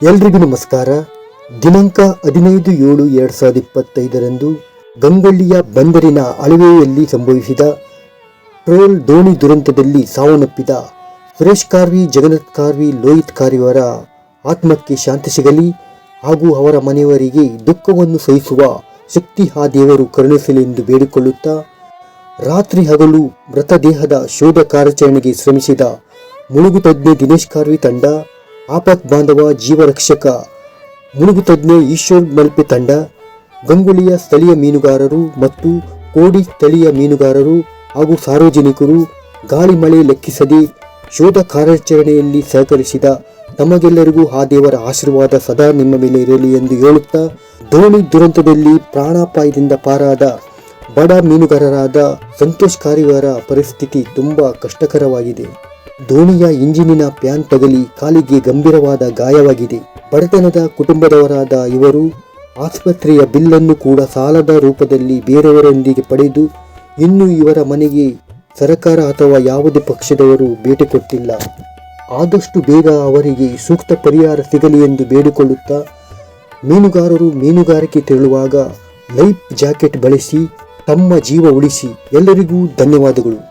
ಎಲ್ರಿಗೂ ನಮಸ್ಕಾರ. ದಿನಾಂಕ ಹದಿನೈದು ಏಳು ಎರಡು ಸಾವಿರದ ಇಪ್ಪತ್ತೈದರಂದು ಗಂಗೊಳ್ಳಿಯ ಬಂದರಿನ ಅಳವೆಯಲ್ಲಿ ಸಂಭವಿಸಿದ ಟ್ರೋಲ್ ದೋಣಿ ದುರಂತದಲ್ಲಿ ಸಾವನ್ನಪ್ಪಿದ ಸುರೇಶ್ ಕಾರ್ವಿ, ಜಗನ್ನಾಥ್ ಕಾರ್ವಿ, ಲೋಹಿತ್ ಕಾರ್ವಿಯವರ ಆತ್ಮಕ್ಕೆ ಶಾಂತಿ ಸಿಗಲಿ ಹಾಗೂ ಅವರ ಮನೆಯವರಿಗೆ ದುಃಖವನ್ನು ಸಹಿಸುವ ಶಕ್ತಿ ಆ ದೇವರು ಕರುಣಿಸಲಿ ಎಂದು ಬೇಡಿಕೊಳ್ಳುತ್ತಾ ರಾತ್ರಿ ಹಗಲು ಮೃತದೇಹದ ಶೋಧ ಕಾರ್ಯಾಚರಣೆಗೆ ಶ್ರಮಿಸಿದ ಮುಳುಗು ತಜ್ಞೆ ದಿನೇಶ್ ಕಾರ್ವಿ ತಂಡ ಆಪತ್ ಬಾಂಧವ ಜೀವರಕ್ಷಕ, ಮುಳುಗು ತಜ್ಞೆ ಈಶ್ವರ್ ಮಲ್ಪೆ ತಂಡ ಗಂಗುಳಿಯ ಸ್ಥಳೀಯ ಮೀನುಗಾರರು ಮತ್ತು ಕೋಡಿ ಸ್ಥಳೀಯ ಮೀನುಗಾರರು ಹಾಗೂ ಸಾರ್ವಜನಿಕರು ಗಾಳಿ ಮಳೆ ಲೆಕ್ಕಿಸದೆ ಶೋಧ ಕಾರ್ಯಾಚರಣೆಯಲ್ಲಿ ಸಹಕರಿಸಿದ ತಮಗೆಲ್ಲರಿಗೂ ಆ ದೇವರ ಆಶೀರ್ವಾದ ಸದಾ ನಿಮ್ಮ ಮೇಲೆ ಇರಲಿ ಎಂದು ಹೇಳುತ್ತಾ ದೋಣಿ ದುರಂತದಲ್ಲಿ ಪ್ರಾಣಾಪಾಯದಿಂದ ಪಾರಾದ ಬಡ ಮೀನುಗಾರರಾದ ಸಂತೋಷ್ ಕಾರಿವಾರ ಪರಿಸ್ಥಿತಿ ತುಂಬಾ ಕಷ್ಟಕರವಾಗಿದೆ. ದೋಣಿಯ ಇಂಜಿನಿನ ಪ್ಯಾನ್ ತಗಲಿ ಕಾಲಿಗೆ ಗಂಭೀರವಾದ ಗಾಯವಾಗಿದೆ. ಬಡತನದ ಕುಟುಂಬದವರಾದ ಇವರು ಆಸ್ಪತ್ರೆಯ ಬಿಲ್ಲನ್ನು ಕೂಡ ಸಾಲದ ರೂಪದಲ್ಲಿ ಬೇರೆಯವರೊಂದಿಗೆ ಪಡೆದು ಇನ್ನು ಇವರ ಮನೆಗೆ ಸರಕಾರ ಅಥವಾ ಯಾವುದೇ ಪಕ್ಷದವರು ಭೇಟಿ ಕೊಟ್ಟಿಲ್ಲ. ಆದಷ್ಟು ಬೇಗ ಅವರಿಗೆ ಸೂಕ್ತ ಪರಿಹಾರ ಸಿಗಲಿ ಎಂದು ಬೇಡಿಕೊಳ್ಳುತ್ತಾ ಮೀನುಗಾರರು ಮೀನುಗಾರಿಕೆ ತೆರಳುವಾಗ ಲೈಫ್ ಜಾಕೆಟ್ ಬಳಸಿ ತಮ್ಮ ಜೀವ ಉಳಿಸಿ ಎಲ್ಲರಿಗೂ ಧನ್ಯವಾದಗಳು.